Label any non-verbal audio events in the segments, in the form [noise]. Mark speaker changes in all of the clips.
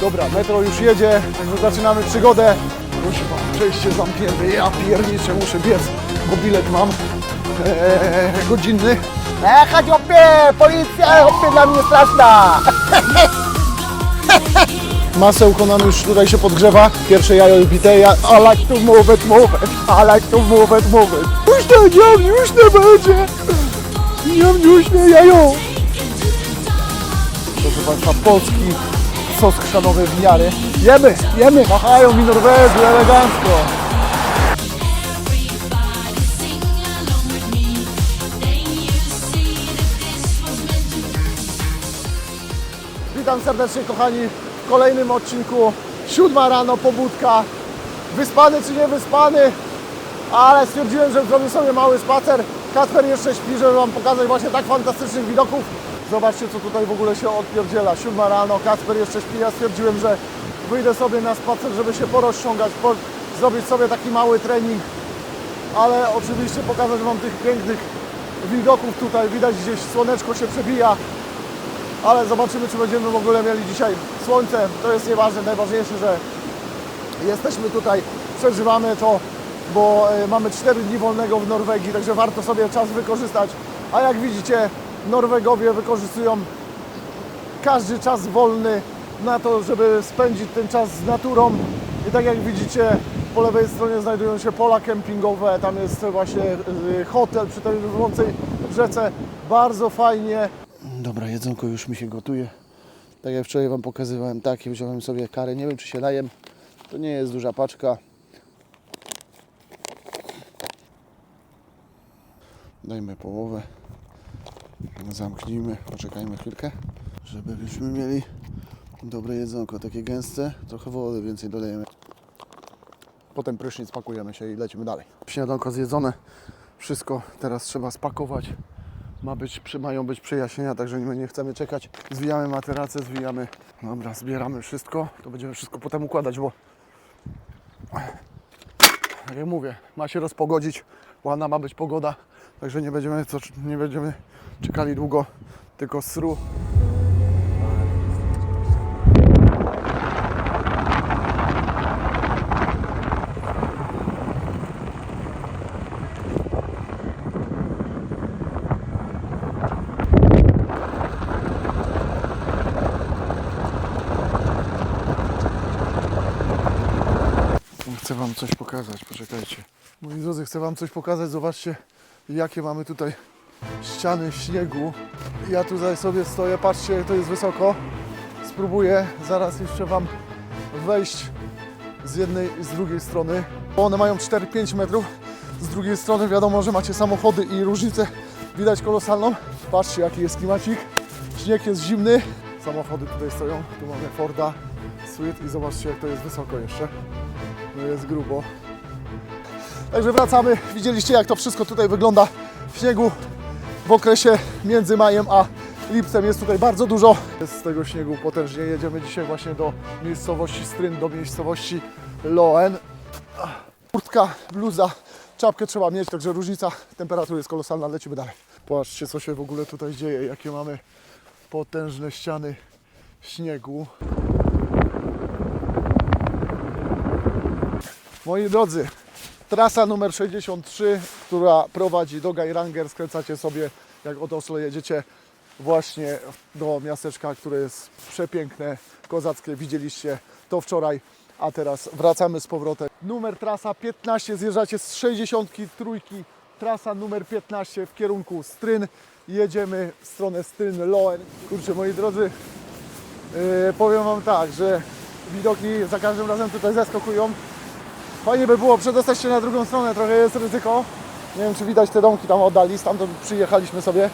Speaker 1: Dobra, metro już jedzie, także zaczynamy przygodę. Kuźwa, przejście zamknięte, ja pierniczę, muszę biec, bo bilet mam eee, godzinny.
Speaker 2: Jechać opie! Policja opie dla mnie straszna! [laughs]
Speaker 1: Masełko nam już tutaj się podgrzewa, pierwsze jajo bite, ja I like to move it, move it, I like to move it, move it. Już to, już to będzie. Już nie jajo. Państwa, polski sos chrzanowy w miary. Jemy, jemy, machają mi Norwegzy elegancko. Witam serdecznie kochani w kolejnym odcinku. Siódma rano, pobudka. Wyspany czy nie wyspany, ale stwierdziłem, że zrobię sobie mały spacer. Kacper jeszcze śpi, żeby Wam pokazać właśnie tak fantastycznych widoków. Zobaczcie, co tutaj w ogóle się odpierdziela. Siódma rano, Kacper jeszcze śpi. Ja stwierdziłem, że wyjdę sobie na spacer, żeby się porozciągać, po, zrobić sobie taki mały trening, ale oczywiście pokazać Wam tych pięknych widoków tutaj. Widać gdzieś słoneczko się przebija, ale zobaczymy, czy będziemy w ogóle mieli dzisiaj słońce. To jest nieważne, najważniejsze, że jesteśmy tutaj, przeżywamy to, bo e, mamy 4 dni wolnego w Norwegii, także warto sobie czas wykorzystać. A jak widzicie, Norwegowie wykorzystują każdy czas wolny na to, żeby spędzić ten czas z naturą. I tak jak widzicie, po lewej stronie znajdują się pola kempingowe, tam jest właśnie y, hotel przy tej rwącej rzece. Bardzo fajnie. Dobra, jedzonko już mi się gotuje. Tak jak wczoraj Wam pokazywałem, takie wziąłem sobie karę. Nie wiem, czy się najem. To nie jest duża paczka. Dajmy połowę. Zamknijmy, poczekajmy chwilkę, żebyśmy mieli dobre jedzonko, takie gęste, trochę wody więcej dolejemy. Potem prysznic, pakujemy się i lecimy dalej. Śniadanko zjedzone, wszystko teraz trzeba spakować. Ma być, mają być przejaśnienia, także my nie chcemy czekać. Zwijamy materacę, zwijamy. Dobra, zbieramy wszystko. To będziemy wszystko potem układać, bo jak mówię, ma się rozpogodzić. Ładna ma być pogoda, także nie będziemy, co, nie będziemy czekali długo, tylko sru. Chcę Wam coś pokazać, poczekajcie. Moi drodzy, chcę Wam coś pokazać. Zobaczcie, jakie mamy tutaj ściany śniegu. Ja tutaj sobie stoję, patrzcie, to jest wysoko. Spróbuję zaraz jeszcze Wam wejść z jednej i z drugiej strony. One mają 4-5 metrów. Z drugiej strony wiadomo, że macie samochody i różnicę widać kolosalną. Patrzcie, jaki jest klimacik. Śnieg jest zimny. Samochody tutaj stoją. Tu mamy Forda, Sweet i zobaczcie, jak to jest wysoko jeszcze. No jest grubo. Także wracamy. Widzieliście jak to wszystko tutaj wygląda w śniegu w okresie między majem a lipcem. Jest tutaj bardzo dużo. Z tego śniegu potężnie. Jedziemy dzisiaj właśnie do miejscowości Stryn, do miejscowości Loen. Kurtka, bluza, czapkę trzeba mieć, także różnica temperatury jest kolosalna. Lecimy dalej. Patrzcie co się w ogóle tutaj dzieje, jakie mamy potężne ściany śniegu. Moi drodzy, trasa numer 63, która prowadzi do Geiranger, skręcacie sobie, jak od Oslo jedziecie właśnie do miasteczka, które jest przepiękne, kozackie, widzieliście to wczoraj, a teraz wracamy z powrotem. Numer trasa 15, zjeżdżacie z 63, trasa numer 15 w kierunku Stryn, jedziemy w stronę Stryn Loen. Kurczę, moi drodzy, yy, powiem Wam tak, że widoki za każdym razem tutaj zaskakują. Fajnie by było przedostać się na drugą stronę, trochę jest ryzyko. Nie wiem, czy widać te domki tam oddali, stamtąd przyjechaliśmy sobie.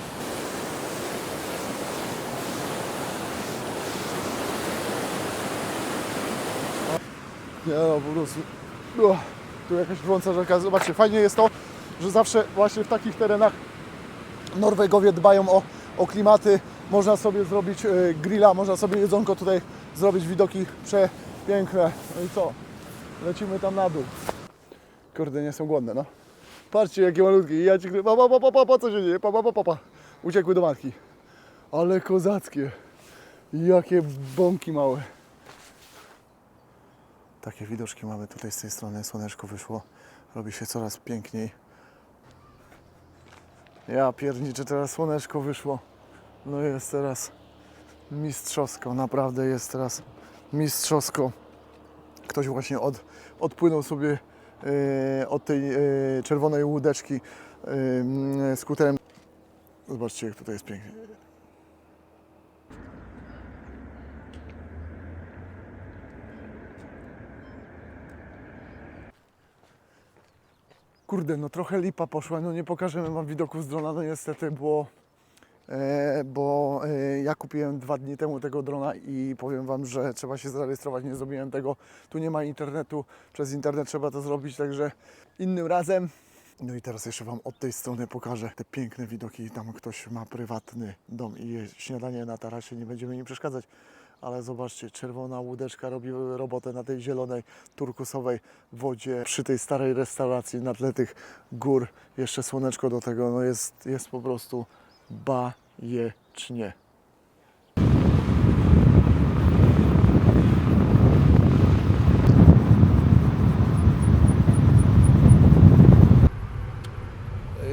Speaker 1: Nie no, po prostu. Uch, tu jakaś gorąca rzeka. Zobaczcie, fajnie jest to, że zawsze właśnie w takich terenach Norwegowie dbają o, o klimaty. Można sobie zrobić e, grilla, można sobie jedzonko tutaj zrobić, widoki przepiękne. No i co? Lecimy tam na dół. Kurde, nie są głodne, no. Patrzcie, jakie malutkie. Ja ci pa, pa, pa, pa, pa, pa, co się dzieje? Pa, pa, pa, pa, pa. Uciekły do matki. Ale kozackie. Jakie bąki małe. Takie widoczki mamy tutaj z tej strony. Słoneczko wyszło. Robi się coraz piękniej. Ja pierniczę, teraz słoneczko wyszło. No jest teraz mistrzowsko. Naprawdę jest teraz mistrzowsko. Ktoś właśnie od, odpłynął sobie e, od tej e, czerwonej łódeczki mm, skuterem. Zobaczcie, jak tutaj jest pięknie. Kurde, no trochę lipa poszła, no nie pokażemy Wam widoku z drona, no niestety, e, bo e, ja kupiłem dwa dni temu tego drona i powiem Wam, że trzeba się zarejestrować, nie zrobiłem tego, tu nie ma internetu, przez internet trzeba to zrobić, także innym razem. No i teraz jeszcze Wam od tej strony pokażę te piękne widoki, tam ktoś ma prywatny dom i śniadanie na tarasie, nie będziemy im przeszkadzać. Ale zobaczcie, czerwona łódeczka robi robotę na tej zielonej, turkusowej wodzie, przy tej starej restauracji na tle tych gór. Jeszcze słoneczko do tego, no jest, jest po prostu bajecznie.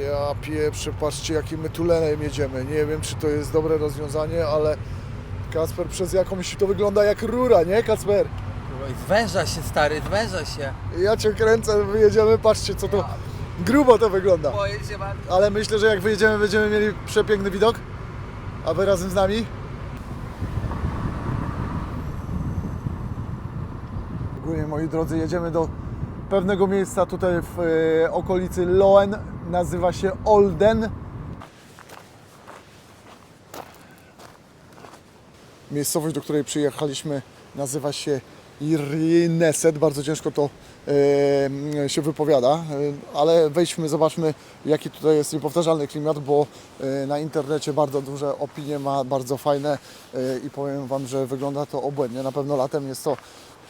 Speaker 1: Ja pieprzę, patrzcie jakim my tulenem jedziemy. Nie wiem, czy to jest dobre rozwiązanie, ale Kasper przez jakąś to wygląda jak rura, nie Kasper?
Speaker 3: Zwęża się stary, zwęża się.
Speaker 1: Ja cię kręcę, wyjedziemy, patrzcie co to grubo to wygląda.
Speaker 3: Bardzo.
Speaker 1: Ale myślę, że jak wyjedziemy, będziemy mieli przepiękny widok. A wy razem z nami? Ogólnie, moi drodzy, jedziemy do pewnego miejsca tutaj w e, okolicy Loen. Nazywa się Olden. Miejscowość, do której przyjechaliśmy, nazywa się Irneset. Bardzo ciężko to e, się wypowiada, e, ale wejdźmy, zobaczmy, jaki tutaj jest niepowtarzalny klimat, bo e, na internecie bardzo duże opinie ma, bardzo fajne i powiem Wam, że wygląda to obłędnie. Na pewno latem jest to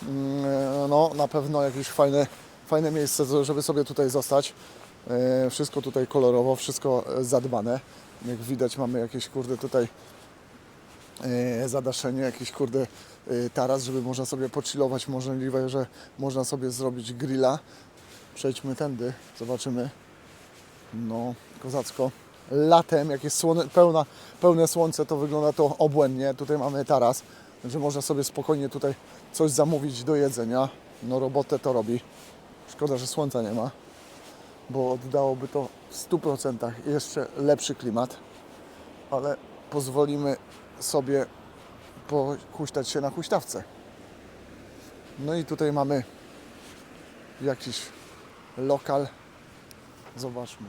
Speaker 1: mm, no, na pewno jakieś fajne, fajne miejsce, żeby sobie tutaj zostać. Wszystko tutaj kolorowo, wszystko zadbane. Jak widać mamy jakieś kurde tutaj zadaszenie, jakiś kurde taras, żeby można sobie pochillować. Możliwe, że można sobie zrobić grilla. Przejdźmy tędy, zobaczymy. No, kozacko. Latem, jak jest słone, pełna, pełne słońce, to wygląda to obłędnie. Tutaj mamy taras, że można sobie spokojnie tutaj coś zamówić do jedzenia. No, robotę to robi. Szkoda, że słońca nie ma, bo oddałoby to w 100% jeszcze lepszy klimat, ale pozwolimy sobie pohuśtać się na huśtawce. No i tutaj mamy jakiś lokal. Zobaczmy.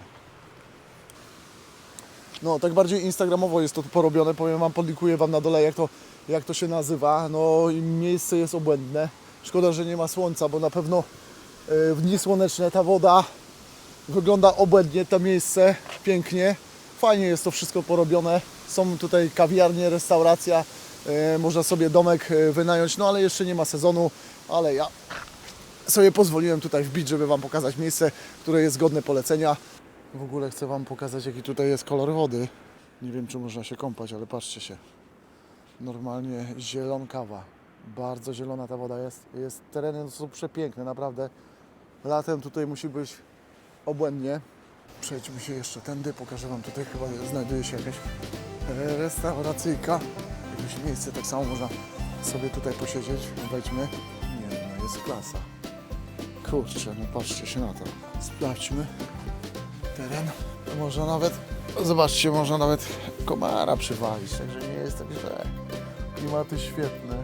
Speaker 1: No, tak bardziej instagramowo jest to porobione. Powiem Wam, podlikuję Wam na dole, jak to, jak to się nazywa. No, i miejsce jest obłędne. Szkoda, że nie ma słońca, bo na pewno e, w dni słoneczne ta woda wygląda obłędnie, to miejsce pięknie. Fajnie jest to wszystko porobione. Są tutaj kawiarnie, restauracja. E, Można sobie domek e, wynająć, no ale jeszcze nie ma sezonu, ale ja sobie pozwoliłem tutaj wbić, żeby Wam pokazać miejsce, które jest godne polecenia. W ogóle chcę Wam pokazać, jaki tutaj jest kolor wody. Nie wiem, czy można się kąpać, ale patrzcie się. Normalnie zielonkawa. Bardzo zielona ta woda jest. jest tereny są przepiękne, naprawdę. Latem tutaj musi być obłędnie. Przejdźmy się jeszcze tędy, pokażę Wam tutaj chyba znajduje się jakaś restauracyjka. Jakieś miejsce, tak samo można sobie tutaj posiedzieć. Wejdźmy. Nie no, jest klasa. Kurczę, no patrzcie się na to. Sprawdźmy teren. Można nawet, zobaczcie, można nawet komara przywalić, także nie jest tak źle. Klimaty świetne,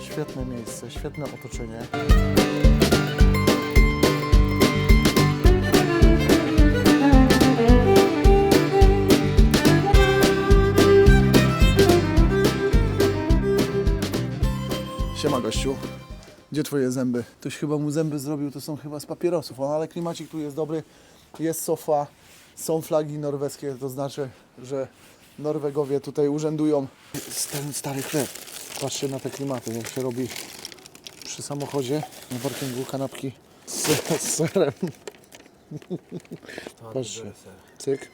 Speaker 1: świetne miejsce, świetne otoczenie. Siema gościu. Gdzie twoje zęby? Ktoś chyba mu zęby zrobił, to są chyba z papierosów, no, ale klimacik tu jest dobry. Jest sofa, są flagi norweskie, to znaczy, że Norwegowie tutaj urzędują. Ten stary chleb. Patrzcie na te klimaty, jak się robi przy samochodzie na parkingu kanapki z, z [laughs] serem. Patrzcie, cyk.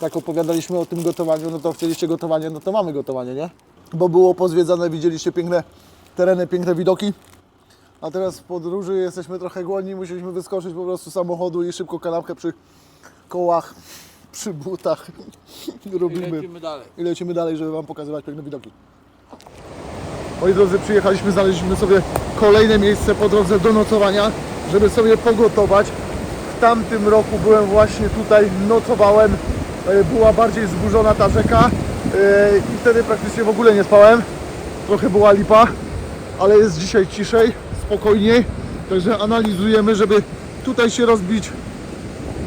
Speaker 1: Tak opowiadaliśmy o tym gotowaniu, no to chcieliście gotowanie, no to mamy gotowanie, nie? bo było pozwiedzane, widzieliście piękne tereny, piękne widoki. A teraz w podróży jesteśmy trochę głodni, musieliśmy wyskoczyć po prostu z samochodu i szybko kanapkę przy kołach, przy butach [laughs] robimy.
Speaker 3: Lecimy dalej.
Speaker 1: I lecimy dalej, żeby Wam pokazywać piękne widoki. Moi drodzy, przyjechaliśmy, znaleźliśmy sobie kolejne miejsce po drodze do nocowania, żeby sobie pogotować. W tamtym roku byłem właśnie tutaj, nocowałem. E, Była bardziej zburzona ta rzeka e, i wtedy praktycznie w ogóle nie spałem. Trochę była lipa, ale jest dzisiaj ciszej, spokojniej. Także analizujemy, żeby tutaj się rozbić.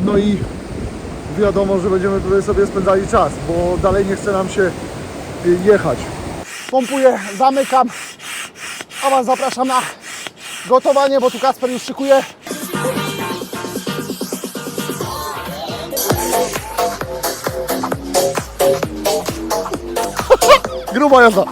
Speaker 1: No i wiadomo, że będziemy tutaj sobie spędzali czas, bo dalej nie chce nam się y, jechać. Pompuję, zamykam, a Was zapraszam na gotowanie, bo tu Kasper już szykuje. [laughs] Gruba jazda.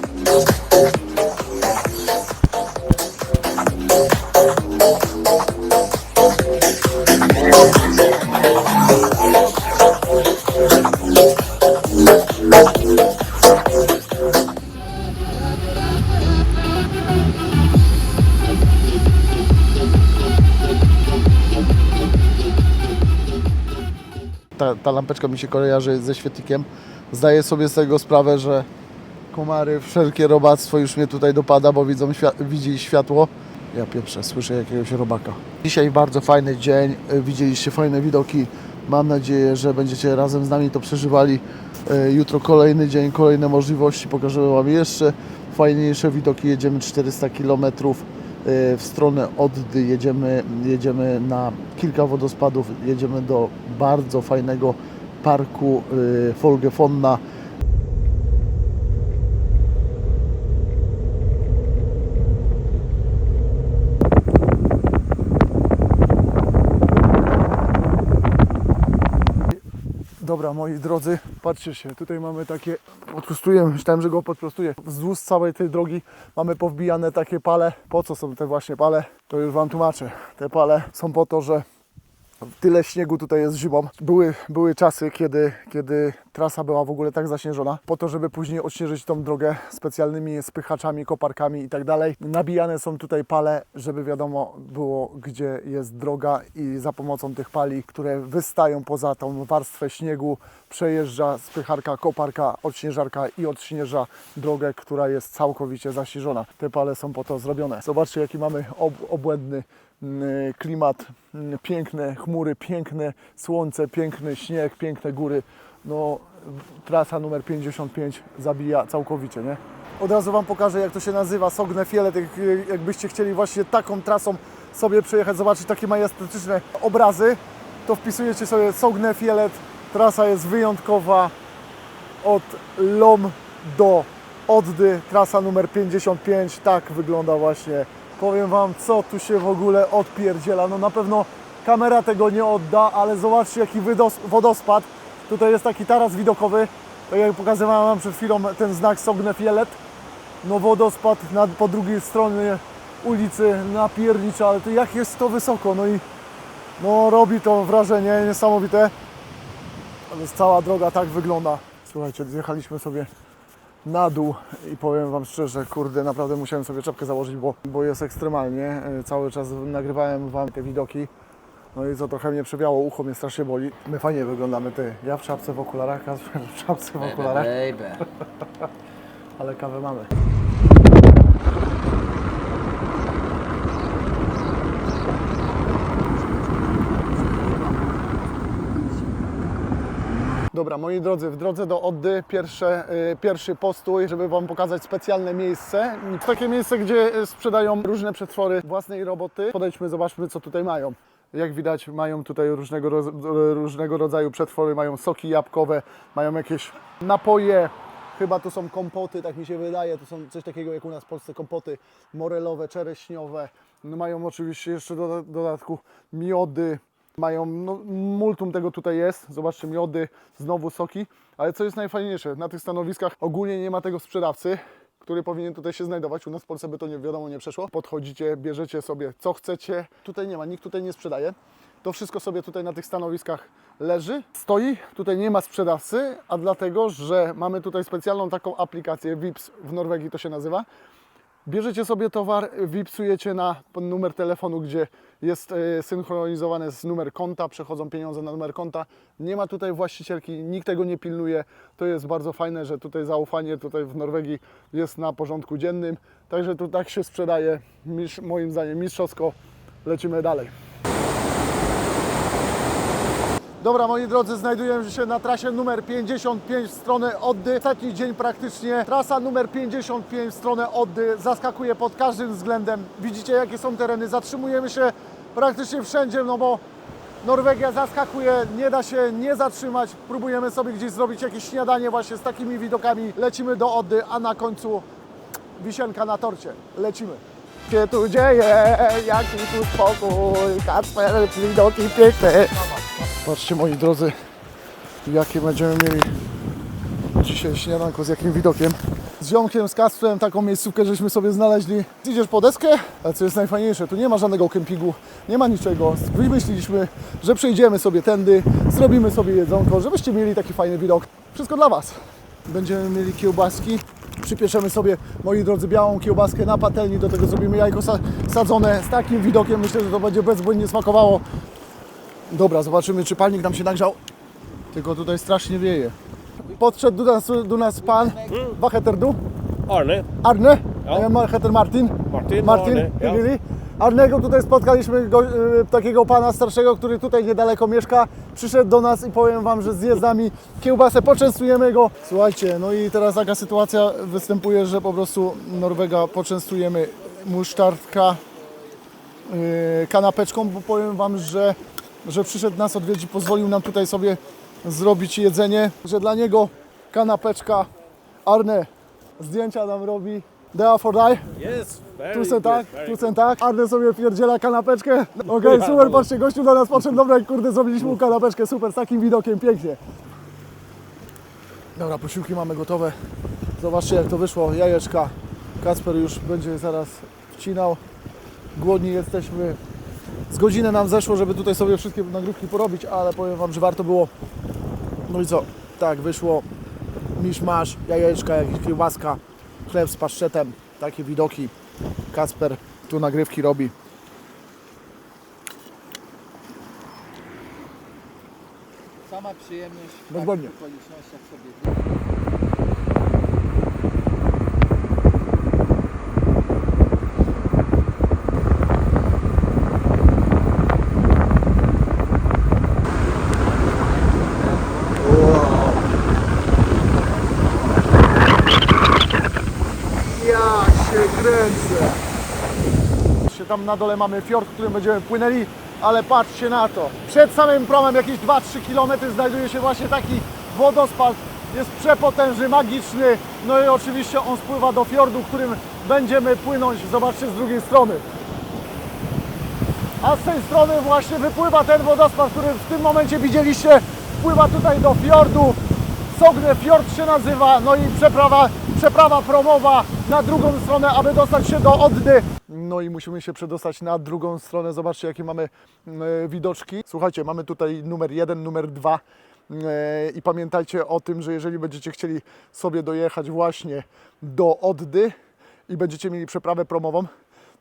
Speaker 1: Mi się kojarzy ze świetlikiem. Zdaję sobie z tego sprawę, że komary, wszelkie robactwo już mnie tutaj dopada, bo widzą świat, widzi światło. Ja pieprzę, słyszę jakiegoś robaka. Dzisiaj bardzo fajny dzień, y, widzieliście fajne widoki. Mam nadzieję, że będziecie razem z nami to przeżywali. Y, Jutro kolejny dzień, kolejne możliwości. Pokażemy Wam jeszcze fajniejsze widoki. Jedziemy 400 km w stronę Oddy. Jedziemy, jedziemy na kilka wodospadów. Jedziemy do bardzo fajnego parku y, Folgefonna. Dobra, moi drodzy, patrzcie się, tutaj mamy takie, podprostujemy, myślałem, że go podprostuję. Wzdłuż całej tej drogi mamy powbijane takie pale. Po co są te właśnie pale? To już Wam tłumaczę. Te pale są po to, że tyle śniegu tutaj jest zimą. Były, były czasy, kiedy, kiedy trasa była w ogóle tak zaśnieżona, po to, żeby później odśnieżyć tą drogę specjalnymi spychaczami, koparkami i tak dalej. Nabijane są tutaj pale, żeby wiadomo było, gdzie jest droga i za pomocą tych pali, które wystają poza tą warstwę śniegu, przejeżdża spycharka, koparka, odśnieżarka i odśnieża drogę, która jest całkowicie zaśnieżona. Te pale są po to zrobione. Zobaczcie, jaki mamy ob obłędny klimat, mm, piękne chmury, piękne słońce, piękny śnieg, piękne góry. No, trasa numer 55 zabija całkowicie, nie? Od razu Wam pokażę, jak to się nazywa, Sogne Fielet. Jak, jakbyście chcieli właśnie taką trasą sobie przejechać, zobaczyć takie majestatyczne obrazy, to wpisujecie sobie Sogne Fielet. Trasa jest wyjątkowa od Lom do Oddy, trasa numer 55, tak wygląda właśnie. Powiem Wam, co tu się w ogóle odpierdziela. No na pewno kamera tego nie odda, ale zobaczcie jaki wodospad. Tutaj jest taki taras widokowy, tak jak pokazywałem Wam przed chwilą ten znak Sogne Fielet. No wodospad na, po drugiej stronie ulicy napiernicza, ale to jak jest to wysoko, no i no robi to wrażenie niesamowite. Więc cała droga tak wygląda. Słuchajcie, zjechaliśmy sobie na dół i powiem Wam szczerze, kurde, naprawdę musiałem sobie czapkę założyć, bo, bo jest ekstremalnie. E, Cały czas nagrywałem Wam te widoki. No i co trochę mnie przewiało, ucho mnie strasznie boli. My fajnie wyglądamy, ty. Ja w czapce w okularach, Kasper w czapce w okularach,
Speaker 3: Baby. [laughs]
Speaker 1: ale kawę mamy. Dobra, moi drodzy, w drodze do Oddy pierwsze, y, pierwszy postój, żeby Wam pokazać specjalne miejsce. Takie miejsce, gdzie y, sprzedają różne przetwory własnej roboty. Podejdźmy, zobaczmy, co tutaj mają. Jak widać, mają tutaj różnego, różnego rodzaju przetwory, mają soki jabłkowe, mają jakieś napoje, chyba to są kompoty, tak mi się wydaje, to są coś takiego jak u nas w Polsce kompoty morelowe, czereśniowe. No mają oczywiście jeszcze do dodatku miody, mają, no, multum tego tutaj jest, zobaczcie, miody, znowu soki, ale co jest najfajniejsze, na tych stanowiskach ogólnie nie ma tego sprzedawcy, który powinien tutaj się znajdować, u nas w Polsce by to nie wiadomo nie przeszło. Podchodzicie, bierzecie sobie co chcecie, tutaj nie ma, nikt tutaj nie sprzedaje. To wszystko sobie tutaj na tych stanowiskach leży, stoi. Tutaj nie ma sprzedawcy, a dlatego, że mamy tutaj specjalną taką aplikację VIPS w Norwegii to się nazywa. Bierzecie sobie towar, wipsujecie na numer telefonu, gdzie jest e, synchronizowany z numer konta, przechodzą pieniądze na numer konta. Nie ma tutaj właścicielki, nikt tego nie pilnuje. To jest bardzo fajne, że tutaj zaufanie tutaj w Norwegii jest na porządku dziennym. Także tu tak się sprzedaje, moim zdaniem mistrzowsko. Lecimy dalej. Dobra, moi drodzy, znajdujemy się na trasie numer 55 w stronę Oddy. Ostatni dzień praktycznie. Trasa numer 55 w stronę Oddy zaskakuje pod każdym względem. Widzicie, jakie są tereny. Zatrzymujemy się praktycznie wszędzie, no bo Norwegia zaskakuje, nie da się nie zatrzymać. Próbujemy sobie gdzieś zrobić jakieś śniadanie właśnie z takimi widokami. Lecimy do Oddy, a na końcu wisienka na torcie. Lecimy. Się tu dzieje? Jaki tu spokój? Kacper, widoki piękne. Patrzcie moi drodzy, jakie będziemy mieli dzisiaj śniadanko, z jakim widokiem. Z ziomkiem, z Kacprem taką miejscówkę żeśmy sobie znaleźli. Idziesz po deskę, ale co jest najfajniejsze, tu nie ma żadnego kempingu, nie ma niczego. Wymyśliliśmy, że przejdziemy sobie tędy, zrobimy sobie jedzonko, żebyście mieli taki fajny widok. Wszystko dla Was. Będziemy mieli kiełbaski. Przypieszemy sobie, moi drodzy, białą kiełbaskę na patelni, do tego zrobimy jajko sa- sadzone z takim widokiem. Myślę, że to będzie bezbłędnie smakowało. Dobra, zobaczymy, czy palnik nam się nagrzał. Tylko tutaj strasznie wieje. Podszedł do nas, do nas pan Wacheterdu,
Speaker 4: Arne,
Speaker 1: Arne,
Speaker 4: Ja.
Speaker 1: Wacheter Martin.
Speaker 4: Martin,
Speaker 1: Martin,
Speaker 4: Arne, ja.
Speaker 1: Arnego tutaj spotkaliśmy go, y, takiego pana starszego, który tutaj niedaleko mieszka. Przyszedł do nas i powiem wam, że zje z nami kiełbasę, poczęstujemy go. Słuchajcie, no i teraz taka sytuacja występuje, że po prostu Norwega poczęstujemy musztardka, yy, kanapeczką, bo powiem Wam, że, że przyszedł nas odwiedzić, pozwolił nam tutaj sobie zrobić jedzenie, że dla niego kanapeczka Arne zdjęcia nam robi. Dea for die.
Speaker 4: yes, very
Speaker 1: Tusen
Speaker 4: good,
Speaker 1: tak, tusen tak. Arne sobie pierdziela kanapeczkę. Okej, super, patrzcie, gościu do nas podszedł. Dobra, kurde, zrobiliśmy mu kanapeczkę, super, z takim widokiem, pięknie. Dobra, posiłki mamy gotowe. Zobaczcie jak to wyszło, jajeczka. Kasper już będzie zaraz wcinał. Głodni jesteśmy. Z godzinę nam zeszło, żeby tutaj sobie wszystkie nagrywki porobić, ale powiem Wam, że warto było. No i co? Tak, wyszło misz masz, jajeczka, jakaś kiełbaska, chleb z paszczetem, takie widoki. Kasper tu nagrywki robi.
Speaker 3: Sama przyjemność w
Speaker 1: Bezbłędnie.
Speaker 3: okolicznościach sobie
Speaker 1: Ja się kręcę. Się Tam na dole mamy fiord, którym będziemy płynęli, ale patrzcie na to. Przed samym promem, jakieś 2-3 km znajduje się właśnie taki wodospad. Jest przepotężny, magiczny. No i oczywiście on spływa do fiordu, którym będziemy płynąć. Zobaczcie z drugiej strony. A z tej strony właśnie wypływa ten wodospad, który w tym momencie widzieliście. Wpływa tutaj do fiordu. Sogne Fjord się nazywa, no i przeprawa, przeprawa promowa na drugą stronę, aby dostać się do Oddy. No i musimy się przedostać na drugą stronę. Zobaczcie, jakie mamy e, widoczki. Słuchajcie, mamy tutaj numer jeden, numer dwa. E, I pamiętajcie o tym, że jeżeli będziecie chcieli sobie dojechać właśnie do Oddy i będziecie mieli przeprawę promową,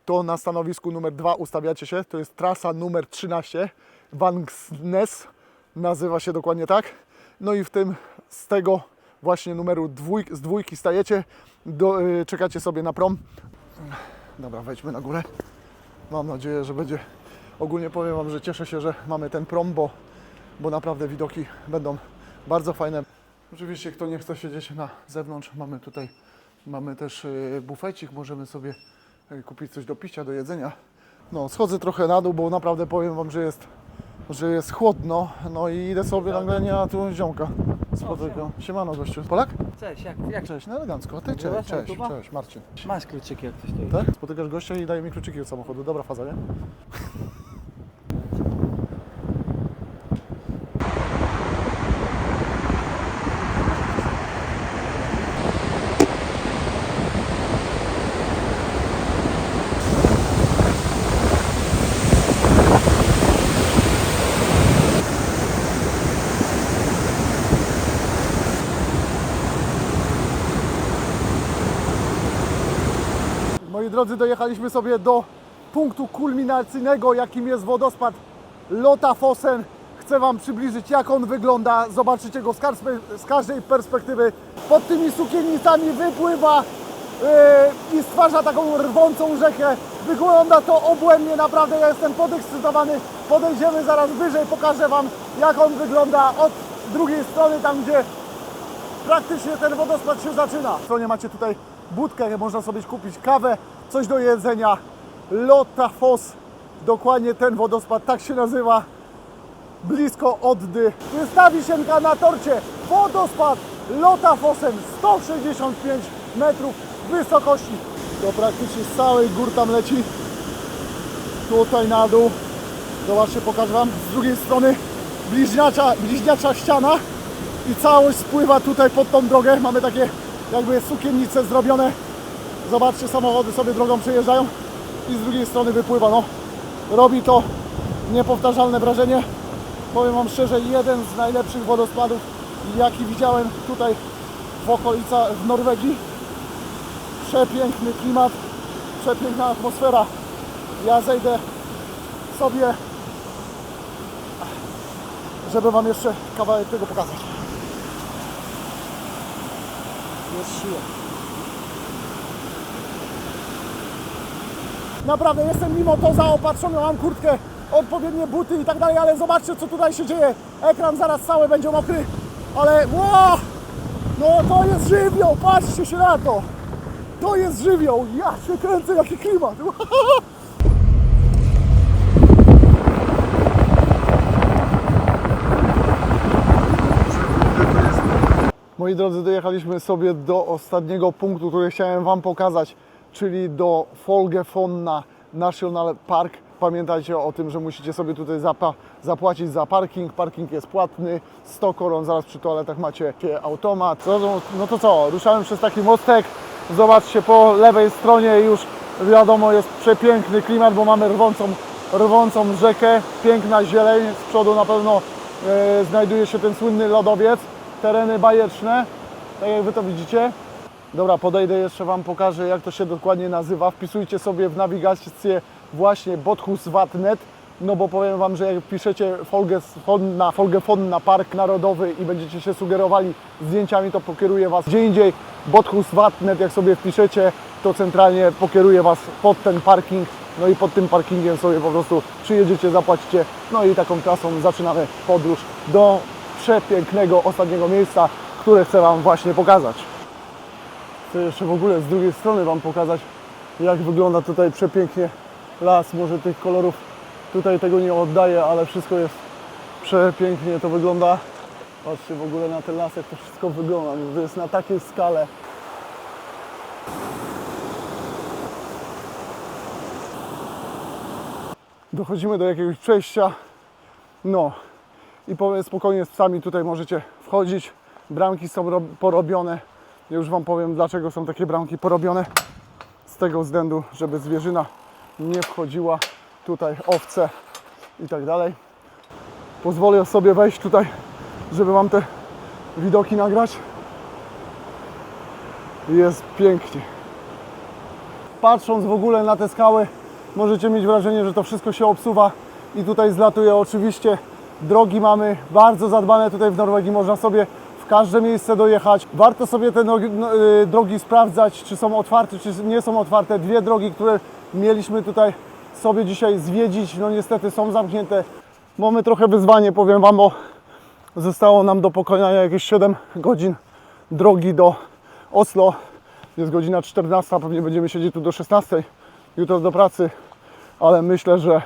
Speaker 1: to na stanowisku numer 2 ustawiacie się. To jest trasa numer 13, Vangsnes, nazywa się dokładnie tak. No i w tym, z tego właśnie numeru dwój, z dwójki stajecie, do, y, czekacie sobie na prom. Dobra, wejdźmy na górę. Mam nadzieję, że będzie. Ogólnie powiem Wam, że cieszę się, że mamy ten prom, bo, bo naprawdę widoki będą bardzo fajne. Oczywiście, kto nie chce siedzieć na zewnątrz, mamy tutaj mamy też y, bufecik, możemy sobie y, kupić coś do picia, do jedzenia. No, schodzę trochę na dół, bo naprawdę powiem Wam, że jest, że jest chłodno. No i idę sobie nagle, nie, a tu ziomka spotykam. Siemano gościu. Polak?
Speaker 3: Cześć, jak, jak
Speaker 1: Cześć, no elegancko. A Ty cześć, cześć, cześć, Marcin.
Speaker 3: masz kluczyki jak coś tutaj?
Speaker 1: Tak? Spotykasz gościa i daje mi kluczyki od samochodu. Dobra faza, nie? Moi drodzy, dojechaliśmy sobie do punktu kulminacyjnego, jakim jest wodospad Lotafossen. Chcę Wam przybliżyć, jak on wygląda. Zobaczycie go z, każdej perspektywy. Pod tymi sukiennicami wypływa yy, i stwarza taką rwącą rzekę. Wygląda to obłędnie, naprawdę ja jestem podekscytowany. Podejdziemy zaraz wyżej, pokażę Wam, jak on wygląda od drugiej strony, tam gdzie praktycznie ten wodospad się zaczyna. W stronie macie tutaj budkę, można sobie kupić kawę, coś do jedzenia. Lotafos, dokładnie ten wodospad, tak się nazywa. Blisko Oddy. Ta wisienka na torcie. Wodospad Lotafosen, 165 metrów wysokości. To praktycznie z całej gór tam leci. Tutaj na dół. Zobaczcie, pokażę Wam. Z drugiej strony bliźniacza, bliźniacza ściana i całość spływa tutaj pod tą drogę. Mamy takie jakby sukiennice zrobione. Zobaczcie, samochody sobie drogą przejeżdżają i z drugiej strony wypływa. No, robi to niepowtarzalne wrażenie. Powiem Wam szczerze, jeden z najlepszych wodospadów, jaki widziałem tutaj w okolicach w Norwegii. Przepiękny klimat, przepiękna atmosfera. Ja zejdę sobie, żeby Wam jeszcze kawałek tego pokazać. Jest siła. Naprawdę jestem mimo to zaopatrzony, mam kurtkę, odpowiednie buty i tak dalej, ale zobaczcie co tutaj się dzieje. Ekran zaraz cały będzie mokry, ale wow! No to jest żywioł, patrzcie się na to. To jest żywioł, ja się kręcę, jaki klimat. [laughs] Moi drodzy, dojechaliśmy sobie do ostatniego punktu, który chciałem Wam pokazać, czyli do Folgefonna National Park. Pamiętajcie o tym, że musicie sobie tutaj zapłacić za parking. Parking jest płatny, 100 koron, zaraz przy toaletach macie automat. No, to- no to co, ruszałem przez taki mostek. Zobaczcie, po lewej stronie już wiadomo jest przepiękny klimat, bo mamy rwącą, rwącą rzekę, piękna zieleń, z przodu na pewno e, znajduje się ten słynny lodowiec tereny bajeczne, tak jak Wy to widzicie. Dobra, podejdę jeszcze Wam, pokażę jak to się dokładnie nazywa. Wpisujcie sobie w nawigację właśnie Bothus.net, no bo powiem Wam, że jak piszecie Folgefonna, Folgefonna Park Narodowy i będziecie się sugerowali zdjęciami, to pokieruje Was gdzie indziej. Bothus.net, jak sobie wpiszecie, to centralnie pokieruje Was pod ten parking, no i pod tym parkingiem sobie po prostu przyjedziecie, zapłacicie, no i taką trasą zaczynamy podróż do przepięknego ostatniego miejsca, które chcę Wam właśnie pokazać. Chcę jeszcze w ogóle z drugiej strony Wam pokazać, jak wygląda tutaj przepięknie las. Może tych kolorów tutaj tego nie oddaję, ale wszystko jest przepięknie to wygląda. Patrzcie w ogóle na ten las, jak to wszystko wygląda. No, To jest na takiej skale. Dochodzimy do jakiegoś przejścia. No, i spokojnie z psami tutaj możecie wchodzić. Bramki są ro- porobione. Ja już Wam powiem dlaczego są takie bramki porobione. Z tego względu, żeby zwierzyna nie wchodziła tutaj, owce i tak dalej. Pozwolę sobie wejść tutaj, żeby Wam te widoki nagrać. Jest pięknie. Patrząc w ogóle na te skały, możecie mieć wrażenie, że to wszystko się obsuwa i tutaj zlatuje oczywiście. Drogi mamy bardzo zadbane tutaj w Norwegii, można sobie w każde miejsce dojechać. Warto sobie te no, y, drogi sprawdzać, czy są otwarte, czy nie są otwarte. Dwie drogi, które mieliśmy tutaj sobie dzisiaj zwiedzić, no niestety są zamknięte. Mamy trochę wyzwanie, powiem Wam, bo zostało nam do pokonania jakieś 7 godzin drogi do Oslo. Jest godzina 14, pewnie będziemy siedzieć tu do 16. Jutro do pracy, ale myślę, że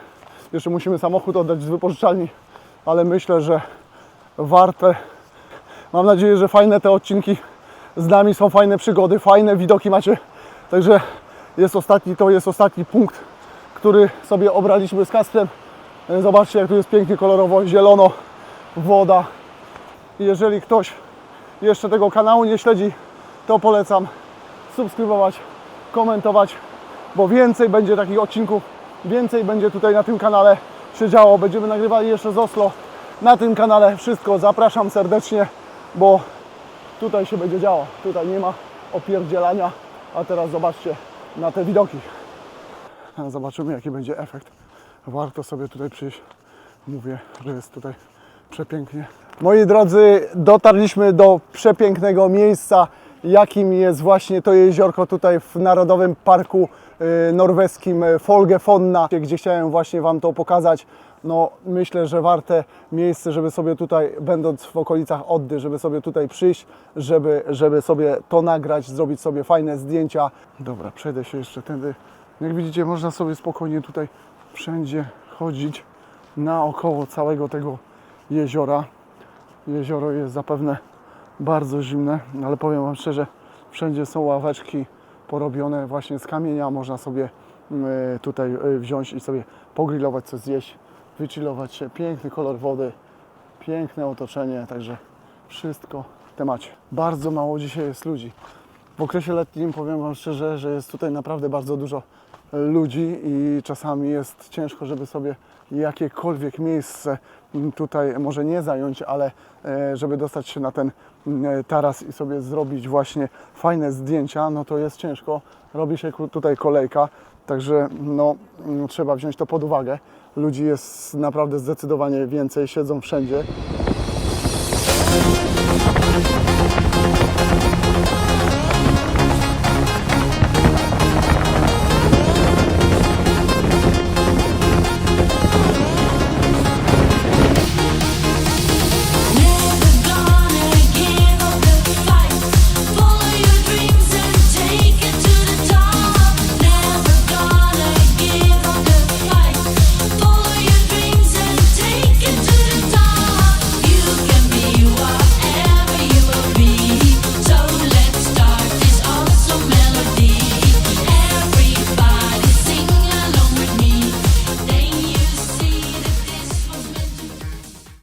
Speaker 1: jeszcze musimy samochód oddać z wypożyczalni, ale myślę, że warte. Mam nadzieję, że fajne te odcinki z nami są fajne przygody, fajne widoki macie. Także jest ostatni, to jest ostatni punkt, który sobie obraliśmy z Kasprem. Zobaczcie, jak tu jest pięknie kolorowo, zielono, woda. Jeżeli ktoś jeszcze tego kanału nie śledzi, to polecam subskrybować, komentować, bo więcej będzie takich odcinków, więcej będzie tutaj na tym kanale się działo. Będziemy nagrywali jeszcze z Oslo na tym kanale. Wszystko zapraszam serdecznie, bo tutaj się będzie działo. Tutaj nie ma opierdzielania, a teraz zobaczcie, na te widoki. Zobaczymy jaki będzie efekt. Warto sobie tutaj przyjść. Mówię, że jest tutaj przepięknie. Moi drodzy, dotarliśmy do przepięknego miejsca, jakim jest właśnie to jeziorko tutaj w Narodowym Parku Norweskim y, Folgefonna, gdzie chciałem właśnie Wam to pokazać. No, myślę, że warte miejsce, żeby sobie tutaj, będąc w okolicach Oddy, żeby sobie tutaj przyjść, żeby, żeby sobie to nagrać, zrobić sobie fajne zdjęcia. Dobra, przejdę się jeszcze tędy. Jak widzicie, można sobie spokojnie tutaj wszędzie chodzić naokoło całego tego jeziora. Jezioro jest zapewne bardzo zimne, ale powiem Wam szczerze, wszędzie są ławeczki porobione właśnie z kamienia. Można sobie mm, tutaj y, wziąć i sobie pogrillować, coś zjeść, wychillować się. Piękny kolor wody, piękne otoczenie, także wszystko w temacie. Bardzo mało dzisiaj jest ludzi. W okresie letnim powiem Wam szczerze, że jest tutaj naprawdę bardzo dużo e, ludzi i czasami jest ciężko, żeby sobie jakiekolwiek miejsce m, tutaj może nie zająć, ale e, żeby dostać się na ten m, e, taras i sobie zrobić właśnie fajne zdjęcia, no to jest ciężko. Robi się tutaj kolejka, także no, m, trzeba wziąć to pod uwagę. Ludzi jest naprawdę zdecydowanie więcej, siedzą wszędzie.